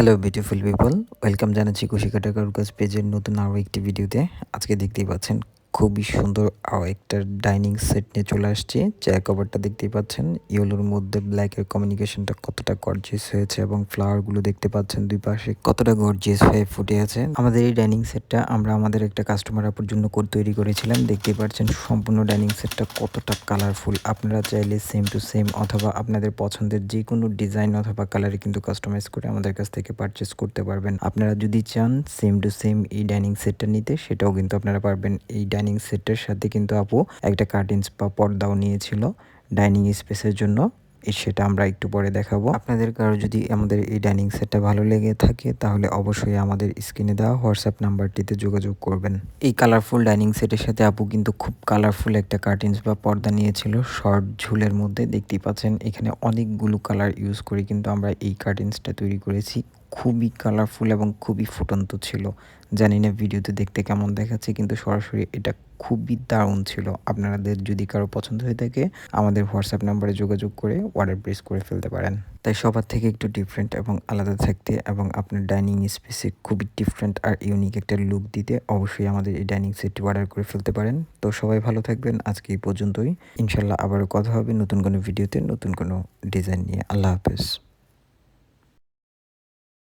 Hello beautiful people welcome জানাচ্ছি কুশিকা টাকার কাজ পেজের নতুন আরও একটি ভিডিওতে আজকে দেখতেই পাচ্ছেন খুবই সুন্দর একটা ডাইনিং সেট নিয়ে চলে আসছে। চেয়ার কভারটা দেখতেই পাচ্ছেন। ইয়েলোর মধ্যে ব্ল্যাকের কমিউনিকেশনটা কতটা গর্জিয়াস হয়েছে এবং ফ্লাওয়ারগুলো দেখতে পাচ্ছেন দুই পাশে কতটা গর্জিয়াস হয়ে ফুটে আছে। আমাদের এই ডাইনিং সেটটা আমরা আমাদের একটা কাস্টমার আপুর জন্য তৈরি করেছিলাম। দেখতেই পাচ্ছেন সম্পূর্ণ ডাইনিং সেটটা কতটা কালারফুল আপনারা চাইলে সেম টু সেম অথবা আপনাদের পছন্দের যে কোনো ডিজাইন অথবা কালারে কিন্তু কাস্টমাইজ করে আমাদের কাছ থেকে পারচেস করতে পারবেন। আপনারা যদি চান সেম টু সেম এই ডাইনিং সেটটা নিতে, সেটাও কিন্তু আপনারা পারবেন। এই ডাইনিং সেটের সাথে কিন্তু আপু একটা কার্টেন্স বা পর্দাও নিয়েছিল ডাইনিং স্পেসের জন্য। সেটা আমরা একটু পরে দেখাবো। আপনাদের কারও যদি আমাদের এই ডাইনিং সেটটা ভালো লেগে থাকে, তাহলে অবশ্যই আমাদের স্ক্রিনে দেওয়া হোয়াটসঅ্যাপ নাম্বারটিতে যোগাযোগ করবেন। এই কালারফুল ডাইনিং সেটের সাথে আপু কিন্তু খুব কালারফুল একটা কার্টেন্স বা পর্দা নিয়েছিল। শর্ট ঝুলের মধ্যে দেখতেই পাচ্ছেন, এখানে অনেকগুলো কালার ইউজ করে কিন্তু আমরা এই কার্টেন্সটা তৈরি করেছি। খুবই কালারফুল এবং খুবই ফুটন্ত ছিল। জানি না ভিডিওতে দেখতে কেমন দেখাচ্ছে, কিন্তু সরাসরি এটা খুবই দারুণ ছিল। আপনাদের যদি কারও পছন্দ হয়ে থাকে, আমাদের হোয়াটসঅ্যাপ নাম্বারে যোগাযোগ করে অর্ডার প্রেস করে ফেলতে পারেন। তাই সবার থেকে একটু ডিফারেন্ট এবং আলাদা থাকতে এবং আপনার ডাইনিং স্পেসে খুবই ডিফারেন্ট আর ইউনিক একটা লুক দিতে অবশ্যই আমাদের এই ডাইনিং সেটটি অর্ডার করে ফেলতে পারেন। তো সবাই ভালো থাকবেন। আজকে এই পর্যন্তই। ইনশাল্লাহ আবারও কথা হবে নতুন কোনো ভিডিওতে নতুন কোনো ডিজাইন নিয়ে। আল্লাহ হাফেজ।